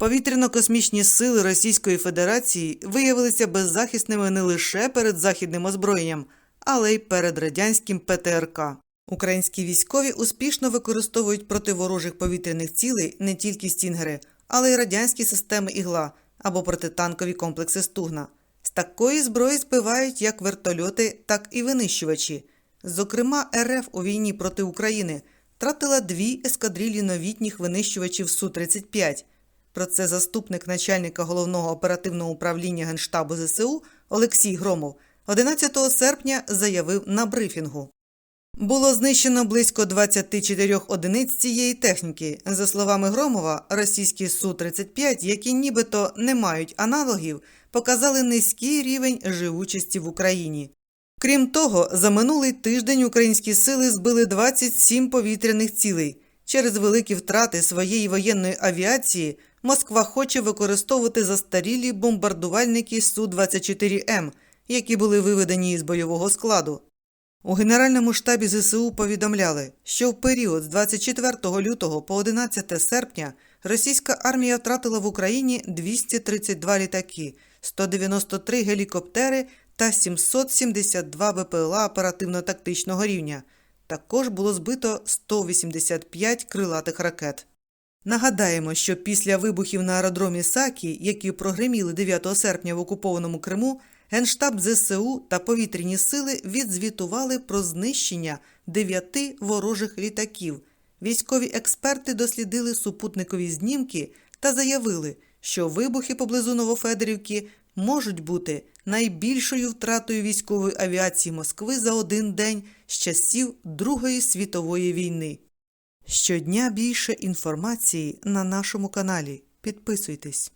Повітряно-космічні сили Російської Федерації виявилися беззахисними не лише перед західним озброєнням, але й перед радянським ПТРК. Українські військові успішно використовують проти ворожих повітряних цілей не тільки стінгери, але й радянські системи ігла або протитанкові комплекси стугна. З такої зброї збивають як вертольоти, так і винищувачі. Зокрема, РФ у війні проти України втратила дві ескадрилі новітніх винищувачів Су-35. Про це заступник начальника головного оперативного управління Генштабу ЗСУ Олексій Громов 11 серпня заявив на брифінгу. Було знищено близько 24 одиниць цієї техніки. За словами Громова, російські Су-35, які нібито не мають аналогів, показали низький рівень живучості в Україні. Крім того, за минулий тиждень українські сили збили 27 повітряних цілей. Через великі втрати своєї воєнної авіації Москва хоче використовувати застарілі бомбардувальники Су-24М, які були виведені із бойового складу. У Генеральному штабі ЗСУ повідомляли, що в період з 24 лютого по 11 серпня російська армія втратила в Україні 232 літаки, 193 гелікоптери та 772 БПЛА оперативно-тактичного рівня. Також було збито 185 крилатих ракет. Нагадаємо, що після вибухів на аеродромі Сакі, які прогреміли 9 серпня в окупованому Криму, Генштаб ЗСУ та повітряні сили відзвітували про знищення дев'яти ворожих літаків. Військові експерти дослідили супутникові знімки та заявили, що вибухи поблизу Новофедорівки можуть бути найбільшою втратою військової авіації Москви за один день з часів Другої світової війни. Щодня більше інформації на нашому каналі. Підписуйтесь.